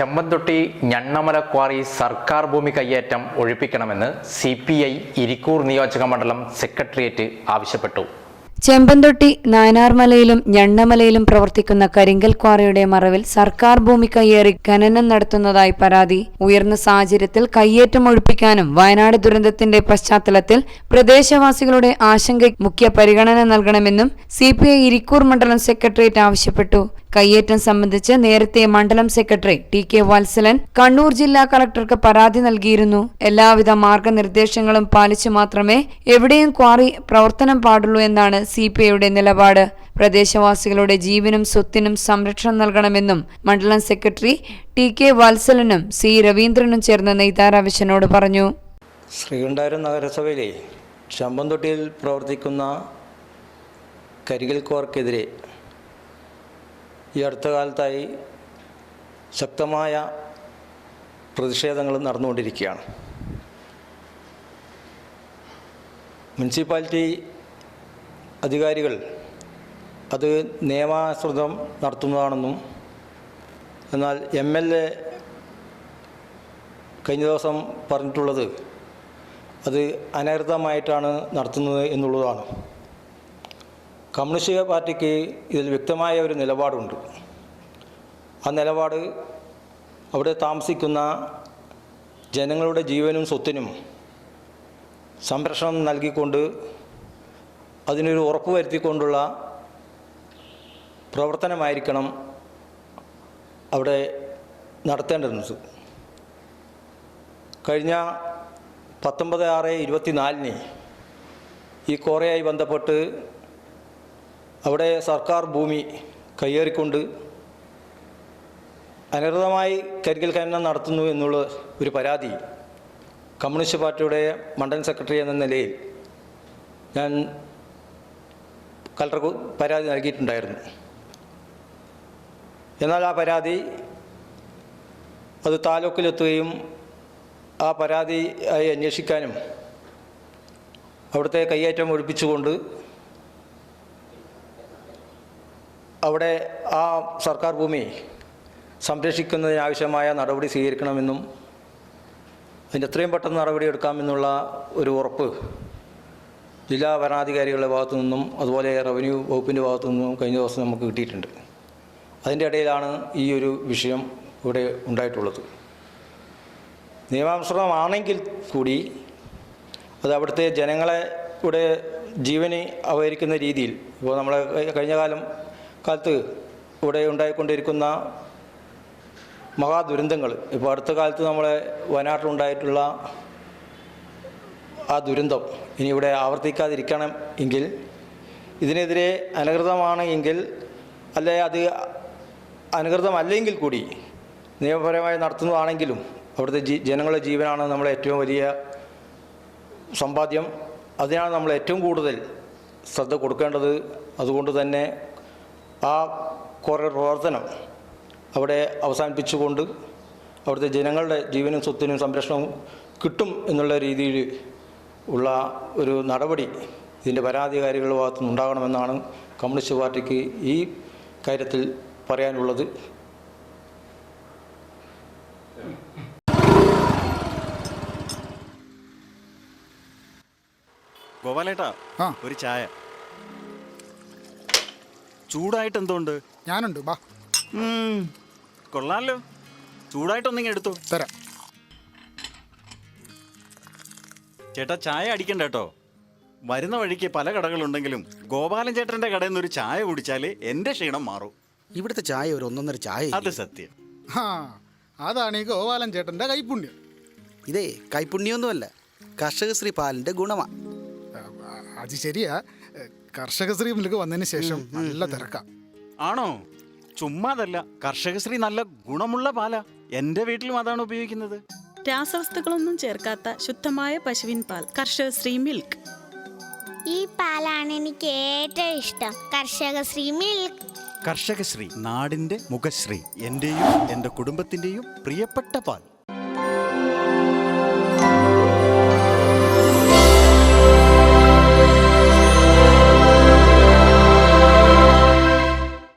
Chempanthotti Njannamala quarry സർക്കാർ ഭൂമി കയ്യേറ്റം ഒഴിപ്പിക്കണമെന്ന് സി പി ഐ ഇരിക്കൂർ നിയോജക മണ്ഡലം സെക്രട്ടേറിയറ്റ് ആവശ്യപ്പെട്ടു. ചെമ്പന്തൊട്ടി നായനാർമലയിലും ഞണ്ണമലയിലും പ്രവർത്തിക്കുന്ന കരിങ്കൽ ക്വാറിയുടെ മറവിൽ സർക്കാർ ഭൂമി കയ്യേറി ഖനനം നടത്തുന്നതായി പരാതി. ഉയർന്ന സാഹചര്യത്തിൽ കയ്യേറ്റം ഒഴിപ്പിക്കാനും വയനാട് ദുരന്തത്തിന്റെ പശ്ചാത്തലത്തിൽ പ്രദേശവാസികളുടെ ആശങ്ക മുഖ്യ പരിഗണന നൽകണമെന്നും സി ഇരിക്കൂർ മണ്ഡലം സെക്രട്ടേറിയറ്റ് ആവശ്യപ്പെട്ടു. കയ്യേറ്റം സംബന്ധിച്ച് നേരത്തെ മണ്ഡലം secretary T K Valsalan Kannur ജില്ലാ കളക്ടർക്ക് പരാതി നൽകിയിരുന്നു. എല്ലാവിധ മാർഗനിർദ്ദേശങ്ങളും പാലിച്ചു മാത്രമേ എവിടെയും ക്വാറി പ്രവർത്തനം പാടുള്ളൂ എന്നാണ് സി പി ഐയുടെ നിലപാട്. പ്രദേശവാസികളുടെ ജീവനും സ്വത്തിനും സംരക്ഷണം നൽകണമെന്നും മണ്ഡലം സെക്രട്ടറി ടി കെ വാത്സലനും സി രവീന്ദ്രനും ചേർന്ന് നെയ്താരാവശ്യനോട് പറഞ്ഞു. ശ്രീകണ്ഠാരം നഗരസഭയിലെ ചമ്പന്തൊട്ടിയിൽ പ്രവർത്തിക്കുന്ന കരികിൽ കോർക്കെതിരെ ഈ അടുത്ത കാലത്തായി ശക്തമായ പ്രതിഷേധങ്ങൾ നടന്നുകൊണ്ടിരിക്കുകയാണ്. മുനിസിപ്പാലിറ്റി അധികാരികൾ അത് നിയമാനുസൃതം നടത്തുന്നതാണെന്നും എന്നാൽ എം എൽ എ കഴിഞ്ഞ ദിവസം പറഞ്ഞിട്ടുള്ളത് അത് അനധികൃതമായിട്ടാണ് നടത്തുന്നത് എന്നുള്ളതാണ്. കമ്മ്യൂണിസ്റ്റ് പാർട്ടിക്ക് ഇതിൽ വ്യക്തമായ ഒരു നിലപാടുണ്ട്. ആ നിലപാട് അവിടെ താമസിക്കുന്ന ജനങ്ങളുടെ ജീവനും സ്വത്തിനും സംരക്ഷണം നൽകിക്കൊണ്ട് അതിനൊരു ഉറപ്പ് വരുത്തിക്കൊണ്ടുള്ള പ്രവർത്തനമായിരിക്കണം അവിടെ നടത്തേണ്ടത്. കഴിഞ്ഞ പത്തൊമ്പത് ആറ് ഇരുപത്തിനാലിന് ഈ കോറയായി ബന്ധപ്പെട്ട് അവിടെ സർക്കാർ ഭൂമി കയ്യേറിക്കൊണ്ട് അനർഹമായി കരികൽ ഖനനം നടത്തുന്നു എന്നുള്ള ഒരു പരാതി കമ്മ്യൂണിസ്റ്റ് പാർട്ടിയുടെ മണ്ഡലം സെക്രട്ടറി എന്ന നിലയിൽ ഞാൻ കളക്ടർക്ക് പരാതി നൽകിയിട്ടുണ്ടായിരുന്നു. എന്നാൽ ആ പരാതി അത് താലൂക്കിലെത്തുകയും ആ പരാതി ആയി അന്വേഷിക്കാനും അവിടുത്തെ കയ്യേറ്റം ഒഴിപ്പിച്ചുകൊണ്ട് അവിടെ ആ സർക്കാർ ഭൂമി സംരക്ഷിക്കുന്നതിനാവശ്യമായ നടപടി സ്വീകരിക്കണമെന്നും അതിന് എത്രയും പെട്ടെന്ന് നടപടി എടുക്കാമെന്നുള്ള ഒരു ഉറപ്പ് ജില്ലാ ഭരണാധികാരികളുടെ ഭാഗത്തു നിന്നും അതുപോലെ റവന്യൂ വകുപ്പിന്റെ ഭാഗത്തു നിന്നും കഴിഞ്ഞ ദിവസം നമുക്ക് കിട്ടിയിട്ടുണ്ട്. അതിന്റെ ഇടയിലാണ് ഈ ഒരു വിഷയം ഇവിടെ ഉണ്ടായിട്ടുള്ളത്. നിയമാനുസൃതമാണെങ്കിൽ കൂടി അത് അവിടുത്തെ ജനങ്ങളെ ഇവിടെ ജീവന് അപഹരിക്കുന്ന രീതിയിൽ ഇപ്പോൾ നമ്മൾ കഴിഞ്ഞ കാലം കാലത്ത് ഇവിടെ ഉണ്ടായിക്കൊണ്ടിരിക്കുന്ന മഹാദുരന്തങ്ങൾ ഇപ്പോൾ അടുത്ത കാലത്ത് നമ്മളെ വയനാട്ടിലുണ്ടായിട്ടുള്ള ആ ദുരന്തം ഇനി ഇവിടെ ആവർത്തിക്കാതിരിക്കണം എങ്കിൽ ഇതിനെതിരെ അനുകൃതമാണ് എങ്കിൽ അല്ലെ അത് അനുകൃതമല്ലെങ്കിൽ കൂടി നിയമപരമായി നടത്തുന്നതാണെങ്കിലും അവിടുത്തെ ജീ ജനങ്ങളുടെ ജീവനാണ് നമ്മളെ ഏറ്റവും വലിയ സമ്പാദ്യം. അതിനാണ് നമ്മൾ ഏറ്റവും കൂടുതൽ ശ്രദ്ധ കൊടുക്കേണ്ടത്. അതുകൊണ്ട് തന്നെ ആ കുറേ പ്രവർത്തനം അവിടെ അവസാനിപ്പിച്ചുകൊണ്ട് അവിടുത്തെ ജനങ്ങളുടെ ജീവനും സ്വത്തിനും സംരക്ഷണവും കിട്ടും എന്നുള്ള രീതിയിൽ ഉള്ള ഒരു നടപടി ഇതിന്റെ പരാതികാരികളുടെ ഭാഗത്തുനിന്ന് ഉണ്ടാകണമെന്നാണ് കമ്മ്യൂണിസ്റ്റ് പാർട്ടിക്ക് ഈ കാര്യത്തിൽ പറയാനുള്ളത്. ഗോപാലേട്ടാ ആ. ഒരു ചായ. ചൂടായിട്ട് എന്തുകൊണ്ട് ഞാനുണ്ട് ബാ. കൊള്ളാലോ. ചൂടായിട്ടൊന്നിങ്ങനെ എടുത്തു. തരാം. ചേട്ടാ ചായ അടിക്കണ്ട കേട്ടോ. വരുന്ന വഴിക്ക് പല കടകളുണ്ടെങ്കിലും ഗോപാലൻ ചേട്ടന്റെ കടയിൽ നിന്ന് ഒരു ചായ കുടിച്ചാൽ എന്റെ ക്ഷീണം മാറും. ഇവിടുത്തെ ചായ ഒരു ഒന്നൊന്നര ചായ അത് സത്യം. ആ അതാണ് ഈ ഗോപാലൻ ചേട്ടന്റെ കൈപ്പുണ്യം ഇതേ കൈപ്പുണ്യൊന്നുമല്ല കർഷകശ്രീ പാലിന്റെ ഗുണമാ. ആ, അത് ശരിയാ. കർഷകശ്രീ മുല്ലക്ക് വന്നതിന് ശേഷം നല്ല തിരക്കാം. ആണോ? ചുമ്മാതല്ല കർഷകശ്രീ നല്ല ഗുണമുള്ള പാലാ. എന്റെ വീട്ടിലും അതാണ് ഉപയോഗിക്കുന്നത്. രാസവസ്തുക്കളൊന്നും ചേർക്കാത്ത ശുദ്ധമായ പശുവിൻ പാൽ കർഷക ശ്രീ മിൽക്ക്. ഈ പാലാണ് എനിക്ക് ഏറ്റവും ഇഷ്ടം. കർഷക ശ്രീ മിൽക്ക്. കർഷകശ്രീ നാടിന്റെ മുഖശ്രീ എന്റെയും എന്റെ കുടുംബത്തിന്റെയും പ്രിയപ്പെട്ട പാൽ.